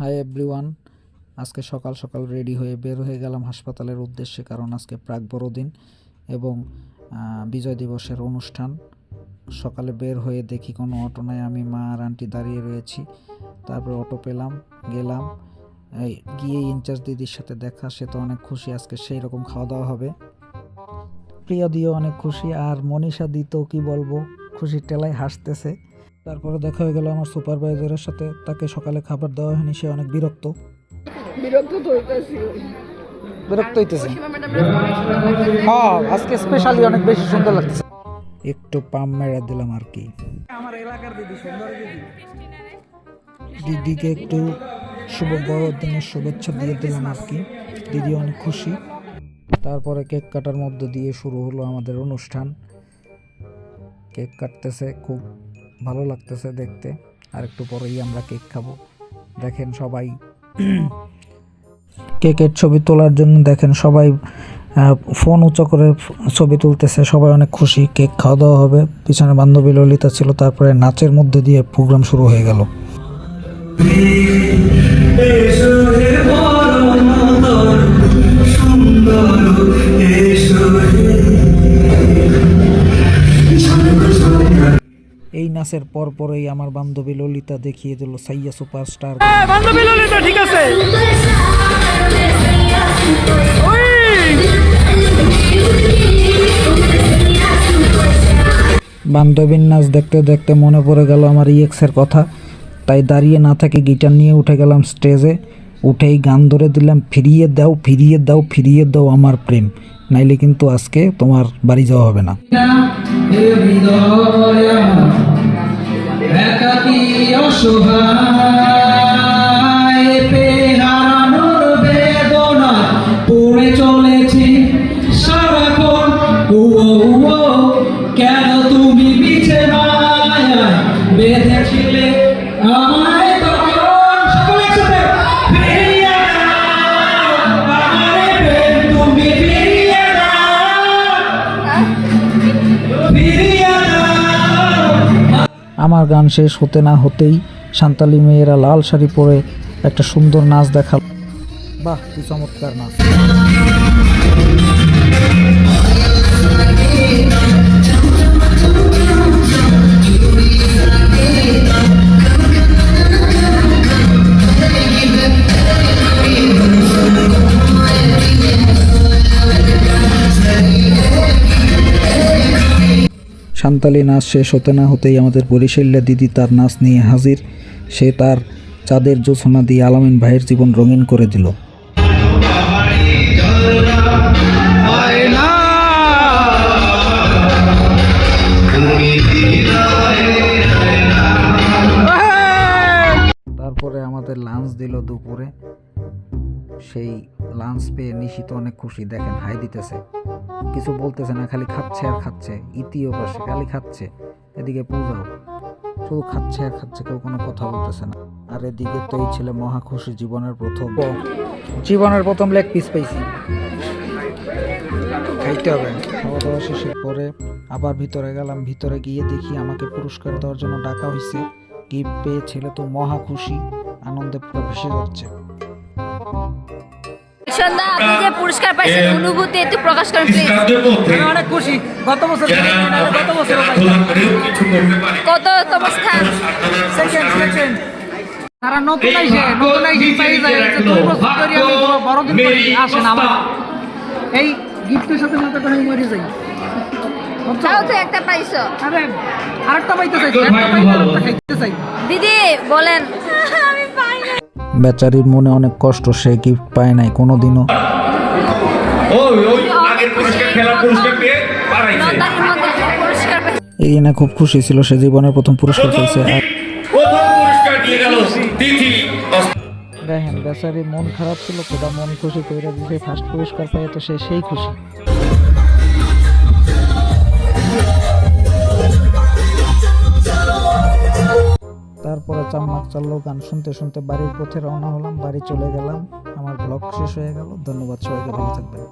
Hi everyone, আজকে সকাল সকাল রেডি হয়ে বের হয়ে গেলাম হাসপাতালের উদ্দেশ্যে, কারণ আজকে প্রাক বড়দিন এবং বিজয় দিবসের অনুষ্ঠান। সকালে বের হয়ে দেখি কোনো অটো নাই, আমি মা আর আন্টি দাঁড়িয়ে রয়েছি। তারপরে অটো পেলাম, গেলাম। গিয়ে ইনচার্জ দিদির সাথে দেখা, সে তো অনেক খুশি, আজকে সেই রকম খাওয়া দাওয়া হবে। প্রিয়া দিও অনেক খুশি, আর মনীষা দি তো কী বলব, খুশির টেলায় হাসতেছে। তারপরে দেখা হয়ে গেল আমার সুপারভাইজারের সাথে। তাকে সকালে খাবার দেওয়া হয়নি সে অনেক বিরক্ত। বিরক্ত তো হইতেছি। বিরক্ত হইতেছে। হ্যাঁ আজকে স্পেশালি অনেক বেশি সুন্দর লাগতেছে। একটু পাম মেরে দিলাম আর কি। আমার এলাকার দিদি সুন্দর দিদি। দিদিকে একটু শুভ বড়দিনের শুভেচ্ছা দিয়ে দিলাম আর কি। দিদি অনেক খুশি। তারপরে কেক কাটার মধ্য দিয়ে শুরু হলো আমাদের অনুষ্ঠান। কেক কাটতেছে খুব ভালো লাগতেছে দেখতে। আর একটু পরেই আমরা কেক খাব। দেখেন সবাই কেকের ছবি তোলার জন্য দেখেন সবাই ফোন উঁচু করে ছবি তুলতেছে। সবাই অনেক খুশি, কেক খাওয়া দাওয়া হবে। পিছনে বান্ধবী ললিতা ছিল, তারপরে নাচের মধ্যে দিয়ে প্রোগ্রাম শুরু হয়ে গেল। নাচের পর পরেই আমার বান্ধবী ললিতা দেখিয়ে দিল সাইয়া সুপারস্টার। বান্ধবী ললিতা ঠিক আছে। বান্ধবীর নাচ দেখতে দেখতে মনে পড়ে গেল আমার ইএক্সের কথা। তাই দাঁড়িয়ে না থেকে গিটার নিয়ে উঠে গেলাম স্টেজে। উঠেই গান ধরে দিলাম ফিরিয়ে দাও ফিরিয়ে দাও ফিরিয়ে দাও আমার প্রেম। নাইলে কিন্তু আজকে তোমার বাড়ি যাওয়া হবে না। অসহায়। আমার গান শেষ হতে না হতেই সান্তালি মেয়েরা লাল শাড়ি পরে একটা সুন্দর নাচ দেখাল। বাহ, কি চমৎকার নাচ। সান্তালি নাচ শেষ হতে না হতেই আমাদের বরিশাল্লা দিদি তার নাচ নিয়ে হাজির। সে তার চাঁদের জোছনা দিয়ে আলামিন ভাইয়ের জীবন রঙিন করে দিল। তারপরে আমাদের লাঞ্চ দিল দুপুরে। সেই লাঞ্চ পেয়ে নিশিত অনেক খুশি। দেখেন, হাই দিতেছে। কিছু বলতেছে না, খালি খাচ্ছে আর খাচ্ছে। ইতিও পাশে, খালি খাচ্ছে। এদিকে পূজাও শুধু খাচ্ছে আর খাচ্ছে, কেউ কোনো কথা বলতেছে না। আর এদিকে তো এই ছেলে মহা খুশি, জীবনের প্রথম। জীবনের প্রথম লেগ পিস পেয়েছি। খাইতে হবে। খাওয়া দাওয়া শেষের পরে আবার ভিতরে গেলাম। ভিতরে গিয়ে দেখি আমাকে পুরস্কার দেওয়ার জন্য ডাকা হয়েছে গিফট পেয়ে ছেলে তো মহা খুশি, আনন্দে পুরো ভেসে যাচ্ছে। সন্ধ্যা আপনি যে পুরস্কার পাইছেন অনুভূতি একটু প্রকাশ করেন প্লিজ আমি অনেক খুশি। গত বছর গত বছর কততম স্থান? সেকেন্ড সেকেন্ড তারা নতুন আইসে নতুন আইসে পাই যায় দুই বছর ধরে আমি বড়- বড়দিন করি আসেন আমার। এই গিফটের সাথে সাথে তো আমি মরে যাই। তাও তো একটা পাইছো। আরে আরেকটা পাইতে চাই একটা পাইতে চাই। দিদি বলেন। আমি পাই না বেচারির মনে অনেক কষ্ট সে গিফট পায় নাই কোনোদিনও। এই দিনে খুব খুশি ছিল সে জীবনের প্রথম পুরস্কার পেয়েছে। দেখেন বেচারির মন খারাপ ছিল কোথা মন খুশি করে দিছে ফার্স্ট পুরস্কার পাই তো সে সেই খুশি। চাম্মাক চাললো, গান শুনতে শুনতে বাড়ির পথে রওনা হলাম, বাড়ি চলে গেলাম। আমার ব্লগ শেষ হয়ে গেল। ধন্যবাদ সবাইকে, ভালো থাকবেন।